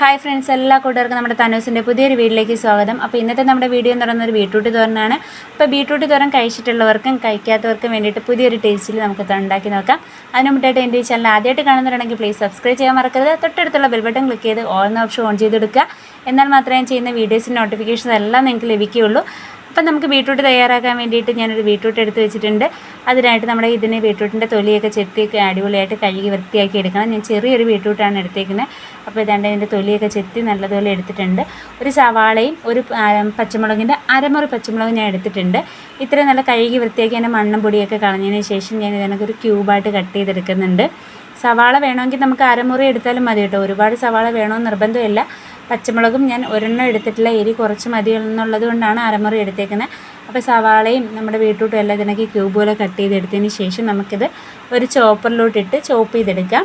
Hi friends എല്ലാ കൂട്ടുകാർക്കും നമ്മുടെ തനൂസിന്റെ പുതിയൊരു വീട്ടിലേക്ക് സ്വാഗതം. അപ്പോൾ ഇന്നത്തെ നമ്മുടെ വീഡിയോ എന്ന് പറയുന്നത് ഒരു ബീട്രൂട്ട് തോരനാണ്. അപ്പോൾ ബീട്രൂട്ട് തോരൻ കഴിച്ചിട്ടുള്ളവർക്കും കഴിക്കാത്തവർക്കും വേണ്ടിയിട്ട് പുതിയൊരു ടേസ്റ്റിൽ നമുക്ക് ഉണ്ടാക്കി നോക്കാം. അതിന് മുമ്പായിട്ട് എന്റെ ഈ ചാനൽ ആദ്യമായിട്ട് കാണുന്നവരാണെങ്കിൽ പ്ലീസ് സബ്സ്ക്രൈബ് ചെയ്യാൻ മറക്കരുത്. തൊട്ടടുത്തുള്ള ബെൽബട്ടൺ ക്ലിക്ക് ചെയ്ത് ഓൾ ഓപ്ഷൻ ഓൺ ചെയ്തെടുക്കുക എന്നാൽ മാത്രമേ ചെയ്യുന്ന വീഡിയോസിന്റെ നോട്ടിഫിക്കേഷൻ എല്ലാം നിങ്ങൾക്ക് ലഭിക്കുകയുള്ളൂ. അപ്പം നമുക്ക് ബീട്രൂട്ട് തയ്യാറാക്കാൻ വേണ്ടിയിട്ട് ഞാനൊരു ബീട്രൂട്ട് എടുത്ത് വെച്ചിട്ടുണ്ട്. അതിനായിട്ട് നമ്മുടെ ഇതിന് ബീട്രൂട്ടിന്റെ തൊലിയൊക്കെ ചെത്തി അടിപൊളിയായിട്ട് കഴുകി വൃത്തിയാക്കി എടുക്കണം. ഞാൻ ചെറിയൊരു ബീട്രൂട്ടാണ് എടുത്തേക്കുന്നത്. അപ്പോൾ ഇതാണ്ട് അതിന്റെ തൊലിയൊക്കെ ചെത്തി നല്ലതുപോലെ എടുത്തിട്ടുണ്ട്. ഒരു സവാളയും ഒരു പച്ചമുളകിന്റെ അരമുറി പച്ചമുളക് ഞാൻ എടുത്തിട്ടുണ്ട്. ഇത്രയും നല്ല കഴുകി വൃത്തിയാക്കി അതിന്റെ മണ്ണും പൊടിയൊക്കെ കളഞ്ഞതിന് ശേഷം ഞാൻ ഇതിനൊരു ക്യൂബായിട്ട് കട്ട് ചെയ്തെടുക്കുന്നുണ്ട്. സവാള വേണമെങ്കിൽ നമുക്ക് അരമുറി എടുത്താലും മതി കേട്ടോ. ഒരുപാട് സവാള വേണമെന്ന് നിർബന്ധമില്ല. പച്ചമുളകും ഞാൻ ഒരെണ്ണം എടുത്തിട്ടില്ല. എരി കുറച്ച് മതി എന്നുള്ളത് കൊണ്ടാണ് അരമുറി എടുത്തേക്കുന്നത്. അപ്പോൾ സവാളയും നമ്മുടെ ബീട്രൂട്ടും എല്ലാം ഇതിനൊക്കെ ക്യൂബ് പോലെ കട്ട് ചെയ്തെടുത്തതിന് ശേഷം നമുക്കിത് ഒരു ചോപ്പറിലോട്ടിട്ട് ചോപ്പ് ചെയ്തെടുക്കാം.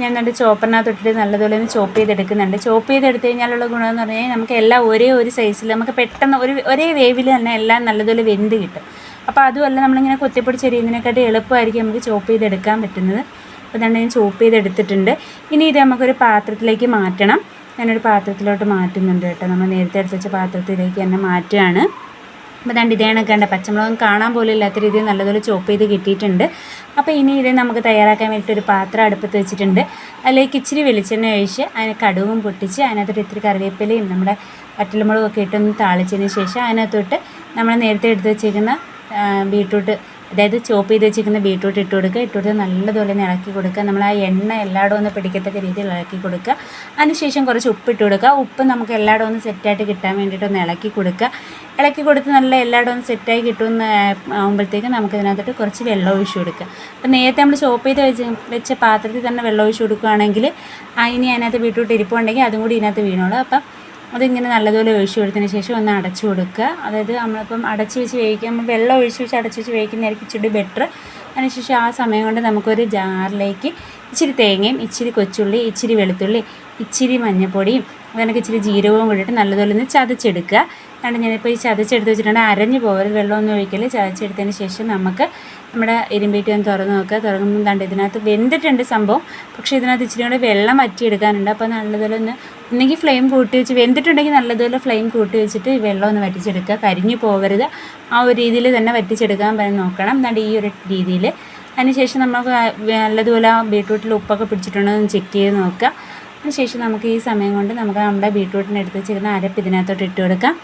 ഞാൻ എന്നിട്ട് ചോപ്പറിനകത്തൊട്ടിട്ട് നല്ലതുപോലെ ഒന്ന് ചോപ്പ് ചെയ്തെടുക്കുന്നുണ്ട്. ചോപ്പ് ചെയ്തെടുത്ത് കഴിഞ്ഞാലുള്ള ഗുണമെന്ന് പറഞ്ഞു കഴിഞ്ഞാൽ നമുക്ക് എല്ലാം ഒരേ ഒരു സൈസിൽ നമുക്ക് പെട്ടെന്ന് ഒരു ഒരേ വേവിൽ തന്നെ എല്ലാം നല്ലതുപോലെ വെന്ത് കിട്ടും. അപ്പോൾ അതുമല്ല നമ്മളിങ്ങനെ കൊത്തിപ്പൊടി ചെരിയുന്നതിനെക്കാട്ടി എളുപ്പമായിരിക്കും നമുക്ക് ചോപ്പ് ചെയ്തെടുക്കാൻ പറ്റുന്നത്. അപ്പോൾ തന്നെ ഞാൻ ചോപ്പ് ചെയ്തെടുത്തിട്ടുണ്ട്. ഇനി ഇത് നമുക്കൊരു പാത്രത്തിലേക്ക് മാറ്റണം. ഞാനൊരു പാത്രത്തിലോട്ട് മാറ്റുന്നുണ്ട് കേട്ടോ. നമ്മൾ നേരത്തെ എടുത്ത് വെച്ച പാത്രത്തിലേക്ക് തന്നെ മാറ്റുകയാണ്. അപ്പോൾ രണ്ട് ഇതേ കണ്ട? പച്ചമുളകും കാണാൻ പോലും ഇല്ലാത്ത രീതിയിൽ നല്ലതുപോലെ ചോപ്പ് ചെയ്ത് കിട്ടിയിട്ടുണ്ട്. അപ്പോൾ ഇനി ഇത് നമുക്ക് തയ്യാറാക്കാൻ വേണ്ടിയിട്ട് ഒരു പാത്രം അടുപ്പത്ത് വെച്ചിട്ടുണ്ട്. അതിലേക്ക് ഇച്ചിരി വെളിച്ചെണ്ണ ഒഴിച്ച് അതിന് കടുവും പൊട്ടിച്ച് അതിനകത്തോട്ട് ഇത്തിരി കറിവേപ്പിലയും നമ്മുടെ വറ്റൽമുളകും ഒക്കെ ഇട്ടൊന്ന് താളിച്ചതിന് ശേഷം അതിനകത്തോട്ട് നമ്മൾ നേരത്തെ എടുത്ത് വെച്ചിരിക്കുന്ന ബീട്രൂട്ട് അതായത് ചോപ്പ് ചെയ്ത് വെച്ചിരിക്കുന്ന ബീട്രൂട്ട് ഇട്ട് കൊടുക്കുക. ഇട്ട് കൊടുത്ത് നല്ലതുപോലെ ഒന്ന് ഇളക്കി കൊടുക്കുക. നമ്മൾ ആ എണ്ണ എല്ലായിടും ഒന്ന് പിടിക്കത്തക്ക രീതിയിൽ ഇളക്കി കൊടുക്കുക. അതിനുശേഷം കുറച്ച് ഉപ്പ് ഇട്ട് കൊടുക്കുക. ഉപ്പ് നമുക്ക് എല്ലായിടും ഒന്ന് സെറ്റായിട്ട് കിട്ടാൻ വേണ്ടിയിട്ട് ഒന്ന് ഇളക്കി കൊടുക്കുക. ഇളക്കി കൊടുത്ത് നല്ല എല്ലായിടും ഒന്ന് സെറ്റായി കിട്ടുമെന്ന് ആകുമ്പോഴത്തേക്ക് നമുക്ക് ഇതിനകത്തോട്ട് കുറച്ച് വെള്ളം ഒഴിച്ചു കൊടുക്കുക. അപ്പോൾ നേരത്തെ നമ്മൾ ചോപ്പ് ചെയ്ത് വെച്ച് വെച്ച പാത്രത്തിൽ തന്നെ വെള്ളം ഒഴിച്ചു കൊടുക്കുകയാണെങ്കിൽ ഇനി അതിനകത്ത് ബീട്രൂട്ട് ഇരിപ്പുണ്ടെങ്കിൽ അതും കൂടി ഇതിനകത്ത് വീണോളൂ. അപ്പം അതിങ്ങനെ നല്ലതുപോലെ ഒഴിച്ചു കൊടുത്തതിന് ശേഷം ഒന്ന് അടച്ചു കൊടുക്കുക. അതായത് നമ്മളിപ്പം അടച്ച് വെച്ച് വേവിക്കുമ്പോൾ വെള്ളം ഒഴിച്ച് വെച്ച് അടച്ച് വെച്ച് വേവിക്കുന്നതായിരിക്കും ഇച്ചിരി ബെറ്റർ അതിനുശേഷം ആ സമയം കൊണ്ട് നമുക്കൊരു ജാറിലേക്ക് ഇച്ചിരി തേങ്ങയും ഇച്ചിരി കൊച്ചുള്ളി ഇച്ചിരി വെളുത്തുള്ളി ഇച്ചിരി മഞ്ഞൾപ്പൊടിയും അതിനൊക്കെ ഇച്ചിരി ജീരകവും കൂടിയിട്ട് നല്ലതുപോലെ ഒന്ന് ചതച്ചെടുക്കുക. കാരണം ഞാനിപ്പോൾ ഈ ചതച്ചെടുത്ത് വെച്ചിട്ടുണ്ട് അരഞ്ഞു പോകരുത് വെള്ളമൊന്നും ഒഴിക്കൽ ചതച്ചെടുത്തതിന് ശേഷം നമുക്ക് നമ്മുടെ എരുമ്പേറ്റി ഒന്ന് തുറന്ന് നോക്കുക. തുറങ്ങുമ്പോൾ കണ്ട് ഇതിനകത്ത് വെന്തിട്ടുണ്ട് സംഭവം. പക്ഷേ ഇതിനകത്ത് ഇച്ചിരി കൂടെ വെള്ളം വറ്റിയെടുക്കാനുണ്ട്. അപ്പോൾ നല്ലതുപോലെ ഒന്ന് ഒന്നെങ്കിൽ ഫ്ലെയിം കൂട്ടി വെച്ച് വെന്തിട്ടുണ്ടെങ്കിൽ നല്ലതുപോലെ ഫ്ലെയിം കൂട്ടി വെച്ചിട്ട് വെള്ളം ഒന്ന് വറ്റിച്ചെടുക്കുക. കരിഞ്ഞു പോകരുത്. ആ ഒരു രീതിയിൽ തന്നെ വറ്റിച്ചെടുക്കാൻ പറഞ്ഞ് നോക്കണം. ദാണ്ട് ഈ ഒരു രീതിയിൽ. അതിനുശേഷം നമുക്ക് നല്ലതുപോലെ ആ ബീട്രൂട്ടിൽ ഉപ്പൊക്കെ പിടിച്ചിട്ടുണ്ടോ എന്ന് ചെക്ക് ചെയ്ത് നോക്കുക. അതിനുശേഷം നമുക്ക് ഈ സമയം കൊണ്ട് നമുക്ക് നമ്മുടെ ബീട്രൂട്ടിന് എടുത്ത് വെച്ചിരുന്ന അരപ്പ് ഇതിനകത്തോട്ട് ഇട്ട് കൊടുക്കാം.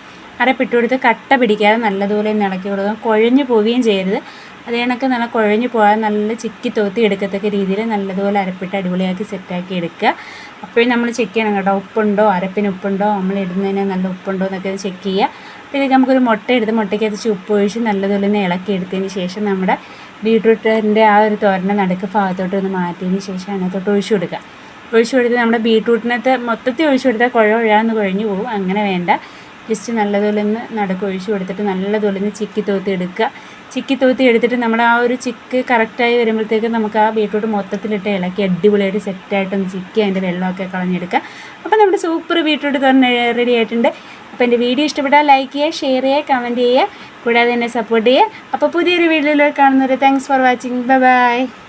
അരപ്പ് ഇട്ട് കൊടുത്ത് കട്ട പിടിക്കാതെ നല്ലതുപോലെ ഒന്ന് ഇളക്കി കൊടുക്കാം കുഴഞ്ഞു പോവുകയും ചെയ്യരുത്. അത് നല്ല കുഴഞ്ഞു പോകാതെ നല്ല ചിക്കി തോത്തി എടുക്കത്തക്ക രീതിയിൽ നല്ലതുപോലെ അരപ്പിട്ട് അടിപൊളിയാക്കി സെറ്റാക്കി എടുക്കുക. അപ്പോഴും നമ്മൾ ചെക്ക് ചെയ്യണം കേട്ടോ. ഉപ്പുണ്ടോ? അരപ്പിന് ഉപ്പുണ്ടോ? നമ്മൾ ഇടുന്നതിന് നല്ല ഉപ്പുണ്ടോ എന്നൊക്കെ ചെക്ക് ചെയ്യുക. അപ്പോൾ ഇതിലേക്ക് നമുക്കൊരു മുട്ട എടുത്ത് മുട്ടയ്ക്കകത്ത് ഉപ്പ് ഒഴിച്ച് നല്ലതുപോലെ ഒന്ന് ഇളക്കി എടുത്തതിന് ശേഷം നമ്മുടെ ബീട്രൂട്ടിന്റെ ആ ഒരു തോരന്റെ നടുക്ക് ഭാഗത്തോട്ട് ഒന്ന് മാറ്റിയതിന് ശേഷം അതിനകത്തോട്ട് ഒഴിച്ചു കൊടുക്കുക. ഒഴിച്ചു കൊടുത്ത് നമ്മുടെ ബീട്രൂട്ടിനകത്ത് മൊത്തത്തിൽ ഒഴിച്ചു കൊടുത്താൽ കുഴ ഒഴാന്ന് കുഴഞ്ഞു പോകും. അങ്ങനെ വേണ്ട. ജസ്റ്റ് നല്ലതുപോലെ ഒന്ന് നടുക്ക് ഒഴിച്ചു കൊടുത്തിട്ട് നല്ലതുപോലെ ഒന്ന് ചിക്കി തോത്തി എടുക്കുക. ചിക്കി തോത്തി എടുത്തിട്ട് നമ്മുടെ ആ ഒരു ചിക്ക് കറക്റ്റായി വരുമ്പോഴത്തേക്ക് നമുക്ക് ആ ബീട്രൂട്ട് മൊത്തത്തിലിട്ട് ഇളക്കി അടിപൊളിയായിട്ട് സെറ്റായിട്ടൊന്ന് ചിക്കി അതിന്റെ വെള്ളമൊക്കെ കളഞ്ഞെടുക്കുക. അപ്പോൾ നമ്മുടെ സൂപ്പർ ബീട്രൂട്ട് തന്നെ റെഡി ആയിട്ടുണ്ട്. അപ്പോൾ എന്റെ വീഡിയോ ഇഷ്ടപ്പെട്ടാൽ ലൈക്ക് ചെയ്യുക ഷെയർ ചെയ്യുക കമന്റ് ചെയ്യുക. കൂടാതെ എന്നെ സപ്പോർട്ട് ചെയ്യുക. അപ്പോൾ പുതിയൊരു വീഡിയോയിലേക്ക് കാണുന്നവരെ thanks for watching bye bye